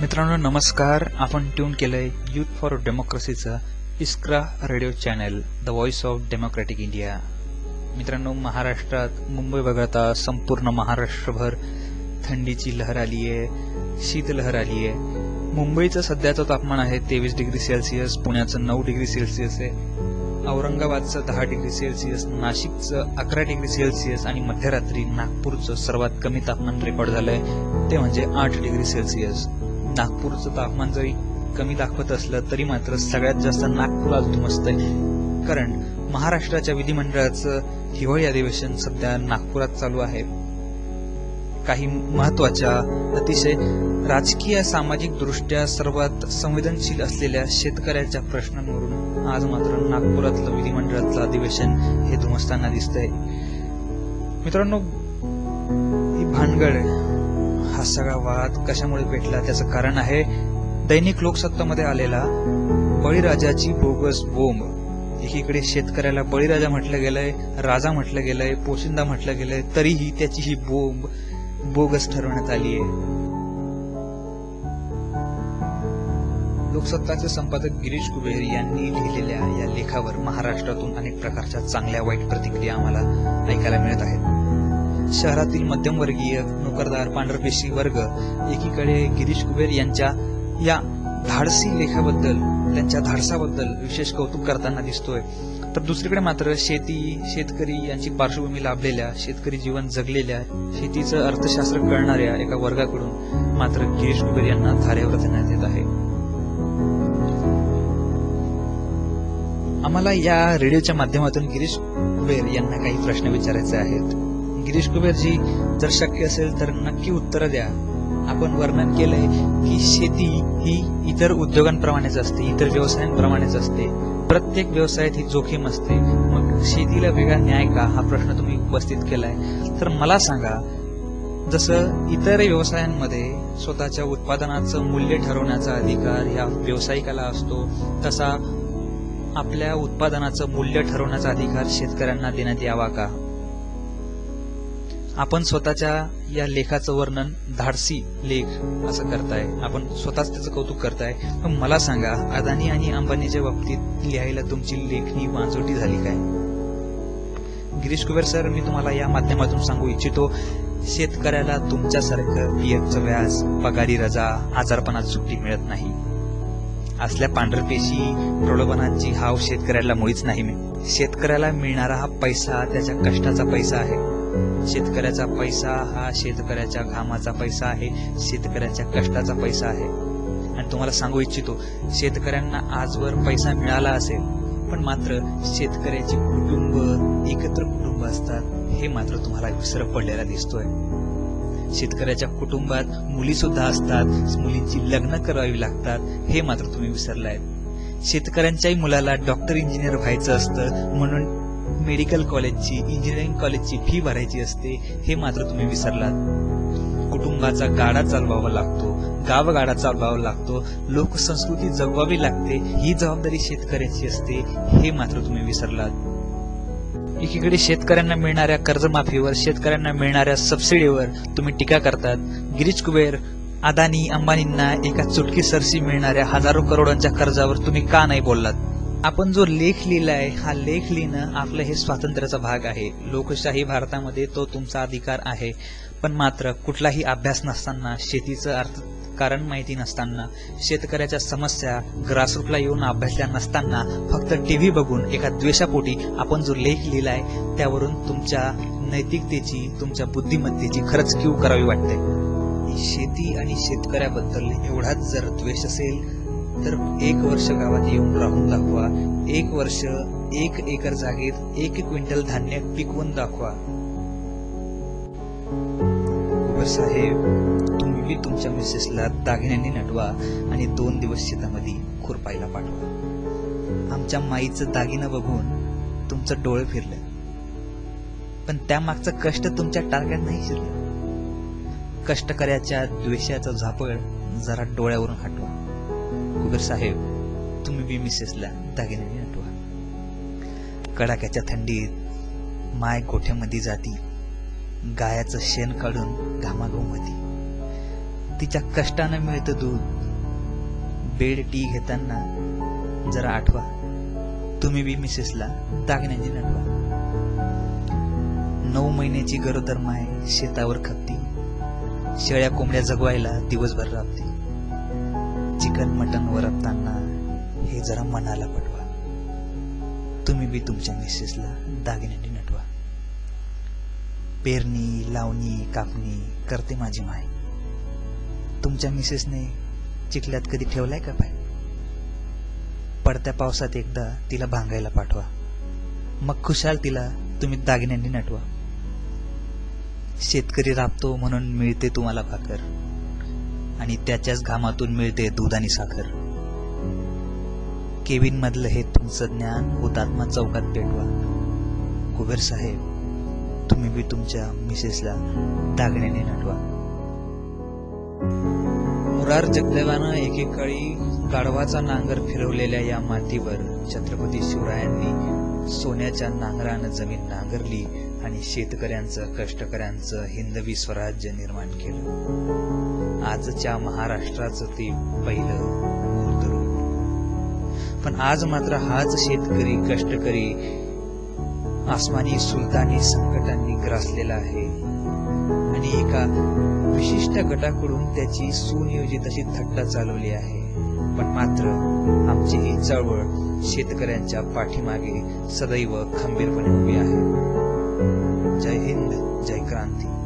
मित्रांनो नमस्कार. आपण ट्यून केलंय youth for डेमोक्रेसीचं Iskra radio channel the voice of democratic India मित्रांनो महाराष्ट्रात मुंबई वगळता संपूर्ण महाराष्ट्रभर थंडीची लहर आली आहे शीतलहर आली आहे. मुंबईचं सध्याचं तापमान आहे तेवीस डिग्री सेल्सिअस पुण्याचं नऊ डिग्री सेल्सिअस आहे. औरंगाबादचं दहा डिग्री सेल्सिअस नाशिकचं अकरा डिग्री सेल्सिअस आणि मध्यरात्री नागपूरचं सर्वात कमी तापमान रेकॉर्ड झालंय ते म्हणजे आठ डिग्री सेल्सिअस. नागपूरचं तापमान जरी कमी दाखवत असलं तरी मात्र सगळ्यात जास्त नागपूर आज धुमसत आहे कारण महाराष्ट्राच्या विधिमंडळाचं हिवाळी अधिवेशन सध्या नागपुरात चालू आहे. काही महत्त्वाच्या अतिशय राजकीय सामाजिक दृष्ट्या सर्वात संवेदनशील असलेल्या शेतकऱ्याच्या प्रश्नांवरून आज मात्र नागपुरातलं विधिमंडळाचं अधिवेशन हे धुमसताना दिसतंय. मित्रांनो ही भानगड हा सगळा वाद कशामुळे पेटला त्याचं कारण आहे? दैनिक लोकसत्तामध्ये आलेला बळीराजाची बोगस बोंब. एकीकडे शेतकऱ्याला बळीराजा म्हटलं गेलंय राजा म्हटलं गेलंय पोशिंदा म्हटलं गेलंय तरीही त्याची ही बोंब बोगस ठरवण्यात आली आहे. लोकसत्ताचे संपादक गिरीश कुबेर यांनी लिहिलेल्या या लेखावर महाराष्ट्रातून अनेक प्रकारच्या चांगल्या वाईट प्रतिक्रिया आम्हाला ऐकायला मिळत आहेत. शहरातील मध्यमवर्गीय नोकरदार पांढरपेशी वर्ग एकीकडे गिरीश कुबेर यांच्या या धाडसी लेखाबद्दल त्यांच्या धाडसाबद्दल विशेष कौतुक करताना दिसतोय. तर दुसरीकडे मात्र शेती शेतकरी यांची पार्श्वभूमी लाभलेल्या शेतकरी जीवन जगलेल्या शेतीचं अर्थशास्त्र कळणाऱ्या एका वर्गाकडून मात्र गिरीश कुबेर यांना धारेवर धरण्यात येत आहे. आम्हाला या रेडिओच्या माध्यमातून गिरीश कुबेर यांना काही प्रश्न विचारायचे आहेत. गिरीश कुबेरजी जर शक्य असेल तर नक्की उत्तर द्या. आपण वर्णन केलंय की शेती ही इतर उद्योगांप्रमाणेच असते इतर व्यवसायांप्रमाणेच असते. प्रत्येक व्यवसायात ही जोखीम असते. मग शेतीला वेगळा न्याय का? हा प्रश्न तुम्ही उपस्थित केलाय. तर मला सांगा जसं इतर व्यवसायांमध्ये स्वतःच्या उत्पादनाचं मूल्य ठरवण्याचा अधिकार ह्या व्यावसायिकाला असतो तसा आपल्या उत्पादनाचं मूल्य ठरवण्याचा अधिकार शेतकऱ्यांना देण्यात यावा का? आपण स्वतःच्या या लेखाचं वर्णन धाडसी लेख असं करताय. आपण स्वतःच त्याचं कौतुक करताय. पण मला सांगा अदानी आणि अंबानीच्या बाबतीत लिहायला तुमची लेखणी वांजोटी झाली काय? गिरीश कुबेर सर मी तुम्हाला या माध्यमातून सांगू इच्छितो शेतकऱ्याला तुमच्यासारखं पीएफचं व्याज पगारी रजा आजारपणात सुट्टी मिळत नाही. असल्या पांढरपेशी प्रलोभनांची हाव शेतकऱ्याला मुळीच नाही शेतकऱ्याला मिळणारा हा पैसा त्याच्या कष्टाचा पैसा आहे. शेतकऱ्याचा पैसा हा शेतकऱ्याच्या घामाचा पैसा आहे शेतकऱ्याच्या कष्टाचा पैसा आहे. आणि तुम्हाला सांगू इच्छितो शेतकऱ्यांना आजवर पैसा मिळाला असेल पण मात्र शेतकऱ्याचे कुटुंब एकत्र कुटुंब असतात हे मात्र तुम्हाला विसर पडलेला दिसतोय. शेतकऱ्याच्या कुटुंबात मुली सुद्धा असतात मुलींची लग्न करावी लागतात हे मात्र तुम्ही विसरलाय शेतकऱ्यांच्याही मुलाला डॉक्टर इंजिनियर व्हायचं असतं म्हणून मेडिकल कॉलेजची इंजिनिअरिंग कॉलेजची फी भरायची असते हे मात्र तुम्ही विसरलात. कुटुंबाचा गाडा चालवावा लागतो गावगाडा चालवावा लागतो लोकसंस्कृती जगवावी लागते ही जबाबदारी शेतकऱ्याची असते हे मात्र तुम्ही विसरलात. एकीकडे शेतकऱ्यांना मिळणाऱ्या कर्जमाफीवर शेतकऱ्यांना मिळणाऱ्या सबसिडीवर तुम्ही टीका करतात. गिरीश कुबेर अदानी अंबानींना एका चुटकी सरशी मिळणाऱ्या हजारो करोडांच्या कर्जावर तुम्ही का नाही बोललात? आपण जो लेख लिहिलाय हा लेख लिहिणं आपलं हे स्वातंत्र्याचा भाग आहे. लोकशाही भारतामध्ये तो तुमचा अधिकार आहे. पण मात्र कुठलाही अभ्यास नसताना शेतीचं अर्थ कारण माहिती नसताना शेतकऱ्याच्या समस्या ग्रासरूटला येऊन अभ्यासल्या नसताना फक्त टी व्ही बघून एका द्वेषापोटी आपण जो लेख लिहिलाय त्यावरून तुमच्या नैतिकतेची तुमच्या बुद्धिमत्तेची खरंच क्यू करावी वाटते. शेती आणि शेतकऱ्याबद्दल एवढाच जर द्वेष असेल तर एक वर्ष गावात येऊन राहून दाखवा. एक वर्ष एक एकर जागेत एक क्विंटल धान्य पिकवून दाखवा. साहेब तुम्ही तुमच्या मिसेसला दागिन्यांनी नटवा आणि दोन दिवस शेतामध्ये खुरपायला पाठवा. आमच्या माईचं दागिनं बघून तुमचं डोळे फिरलं. पण त्या मागचं कष्ट तुमच्या टार्गेट नाही शिरलं. कष्टकऱ्याच्या द्वेषाचं झापळ जरा डोळ्यावरून हटवा. कुबेर साहेब तुम्ही बी मिसेसला दागिन्याने आठवा. कडाक्याच्या थंडीत माय गोठ्यामध्ये जाती गायाचं शेण काढून घामाघूमती. तिच्या कष्टानं मिळतं दूध. बेड टी घेताना जरा आठवा तुम्ही बी मिसेसला दागिन्यांची नटवा नऊ महिन्याची गरोदर माय शेतावर खपती. शेळ्या कोंबड्या जगवायला दिवसभर राबते. चिकन मटन वरपताना हे जरा मनाला पटवा. तुम्ही बी तुमच्या मिसेसला दागिन्यांनी नटवा. पेरणी लावणी कापणी करते माझी माय तुमच्या मिसेसने चिखल्यात कधी ठेवलाय का पाय? पडत्या पावसात एकदा तिला भांगायला पाठवा. मग खुशाल तिला तुम्ही दागिन्यांनी नटवा. शेतकरी राबतो म्हणून मिळते तुम्हाला भाकर. आणि त्याच्याच घामातून मिळते दूध आणि साखर. केविन मधलं हे तुमचं ज्ञान हुतात्मा चौकात पेटवा. कुबेर साहेब तुम्ही बी तुमच्या मिसेसला दागण्याने नटवा. मुरार जगदेवानं एकेकाळी गाढवाचा नांगर फिरवलेल्या या मातीवर छत्रपती शिवरायांनी सोन्याच्या नांगरानं जमीन नांगरली आणि शेतकऱ्यांचं कष्टकऱ्यांचं हिंदवी स्वराज्य निर्माण केलं. आजच्या महाराष्ट्राचं ते पहिलं मूर्त रूप. पण आज मात्र हाच शेतकरी कष्टकरी आसमानी सुलतानी संकटांनी ग्रासलेला आहे. आणि एका विशिष्ट गटाकडून त्याची सुनियोजित अशी थट्टा चालवली आहे. पण मात्र आमची ही चळवळ शेतकऱ्यांच्या पाठीमागे सदैव खंबीरपणे उभी आहे. जय हिंद जय क्रांती.